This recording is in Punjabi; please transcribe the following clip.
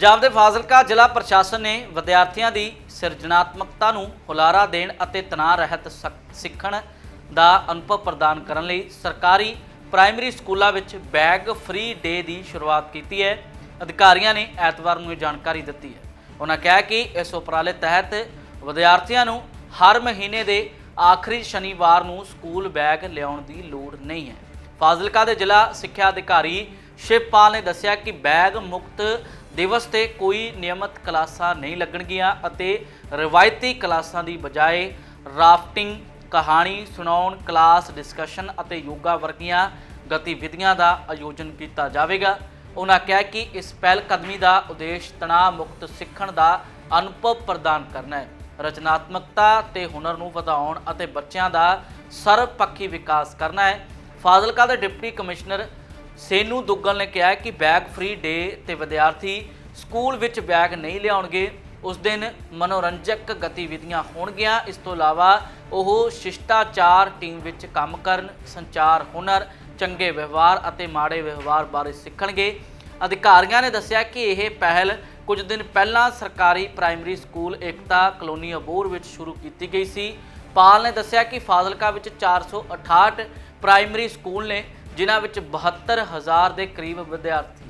ਪੰਜਾਬ ਦੇ ਫਾਜ਼ਿਲਕਾ ਜ਼ਿਲ੍ਹਾ ਪ੍ਰਸ਼ਾਸਨ ਨੇ ਵਿਦਿਆਰਥੀਆਂ ਦੀ ਸਿਰਜਣਾਤਮਕਤਾ ਨੂੰ ਹੁਲਾਰਾ ਦੇਣ ਅਤੇ ਤਣਾਅ ਰਹਿਤ ਸਕ- ਸਿੱਖਣ ਦਾ ਅਨੁਭਵ ਪ੍ਰਦਾਨ ਕਰਨ ਲਈ ਸਰਕਾਰੀ ਪ੍ਰਾਇਮਰੀ ਸਕੂਲਾਂ ਵਿੱਚ ਬੈਗ ਫ੍ਰੀ ਡੇ ਦੀ ਸ਼ੁਰੂਆਤ ਕੀਤੀ ਹੈ। ਅਧਿਕਾਰੀਆਂ ਨੇ ਐਤਵਾਰ ਨੂੰ ਇਹ ਜਾਣਕਾਰੀ ਦਿੱਤੀ ਹੈ। ਉਹਨਾਂ ਕਿਹਾ ਕਿ ਇਸ ਉਪਰਾਲੇ ਤਹਿਤ ਵਿਦਿਆਰਥੀਆਂ ਨੂੰ ਹਰ ਮਹੀਨੇ ਦੇ ਆਖਰੀ ਸ਼ਨੀਵਾਰ ਨੂੰ ਸਕੂਲ ਬੈਗ ਲਿਆਉਣ ਦੀ ਲੋੜ ਨਹੀਂ ਹੈ। ਫਾਜ਼ਿਲਕਾ ਦੇ ਜ਼ਿਲ੍ਹਾ ਸਿੱਖਿਆ ਅਧਿਕਾਰੀ ਸ਼ਿਵਪਾਲ ਨੇ ਦੱਸਿਆ ਕਿ ਬੈਗ ਮੁਕਤ ਦਿਵਸ ਤੇ ਕੋਈ ਨਿਯਮਤ ਕਲਾਸਾਂ ਨਹੀਂ ਲੱਗਣਗੀਆਂ ਅਤੇ ਰਵਾਇਤੀ ਕਲਾਸਾਂ ਦੀ ਬਜਾਏ ਰਾਫਟਿੰਗ, ਕਹਾਣੀ ਸੁਣਾਉਣ, ਕਲਾਸ ਡਿਸਕਸ਼ਨ ਅਤੇ ਯੋਗਾ ਵਰਗੀਆਂ ਗਤੀਵਿਧੀਆਂ ਦਾ ਆਯੋਜਨ ਕੀਤਾ ਜਾਵੇਗਾ। ਉਹਨਾਂ ਕਿਹਾ ਕਿ ਇਸ ਪਹਿਲ ਕਦਮੀ ਦਾ ਉਦੇਸ਼ ਤਣਾਅ ਮੁਕਤ ਸਿੱਖਣ ਦਾ ਅਨੁਭਵ ਪ੍ਰਦਾਨ ਕਰਨਾ ਹੈ। ਰਚਨਾਤਮਕਤਾ ਤੇ ਹੁਨਰ ਨੂੰ ਵਧਾਉਣ ਅਤੇ ਬੱਚਿਆਂ ਦਾ ਸਰਵਪੱਖੀ ਵਿਕਾਸ ਕਰਨਾ ਹੈ। ਫਾਜ਼ਿਲਕਾ ਦੇ ਡਿਪਟੀ ਕਮਿਸ਼ਨਰ ਸੇਨੂ ਦੁੱਗਲ ਨੇ ਕਿਹਾ ਕਿ ਬੈਗ ਫ੍ਰੀ ਡੇ ਤੇ ਵਿਦਿਆਰਥੀ ਸਕੂਲ ਵਿੱਚ ਬੈਗ ਨਹੀਂ ਲਿਆਉਣਗੇ। ਉਸ ਦਿਨ ਮਨੋਰੰਜਕ ਗਤੀਵਿਧੀਆਂ ਹੋਣਗੀਆਂ। ਇਸ ਤੋਂ ਇਲਾਵਾ ਉਹ ਸ਼ਿਸ਼ਟਾਚਾਰ ਟੀਮ ਵਿੱਚ ਕੰਮ ਕਰਨ, ਸੰਚਾਰ ਹੁਨਰ, ਚੰਗੇ ਵਿਵਹਾਰ ਅਤੇ ਮਾੜੇ ਵਿਵਹਾਰ ਬਾਰੇ ਸਿੱਖਣਗੇ। ਅਧਿਕਾਰੀਆਂ ਨੇ ਦੱਸਿਆ ਕਿ ਇਹ ਪਹਿਲ ਕੁਝ ਦਿਨ ਪਹਿਲਾਂ ਸਰਕਾਰੀ ਪ੍ਰਾਇਮਰੀ ਸਕੂਲ ਏਕਤਾ ਕਲੋਨੀ ਅਬੂਰ ਵਿੱਚ ਸ਼ੁਰੂ ਕੀਤੀ ਗਈ ਸੀ। ਪਾਲ ਨੇ ਦੱਸਿਆ ਕਿ ਫਾਜ਼ਿਲਕਾ ਵਿੱਚ 468 ਪ੍ਰਾਇਮਰੀ ਸਕੂਲ ਨੇ ਜਿਨ੍ਹਾਂ ਵਿੱਚ 72000 ਦੇ ਕਰੀਬ ਵਿਦਿਆਰਥੀ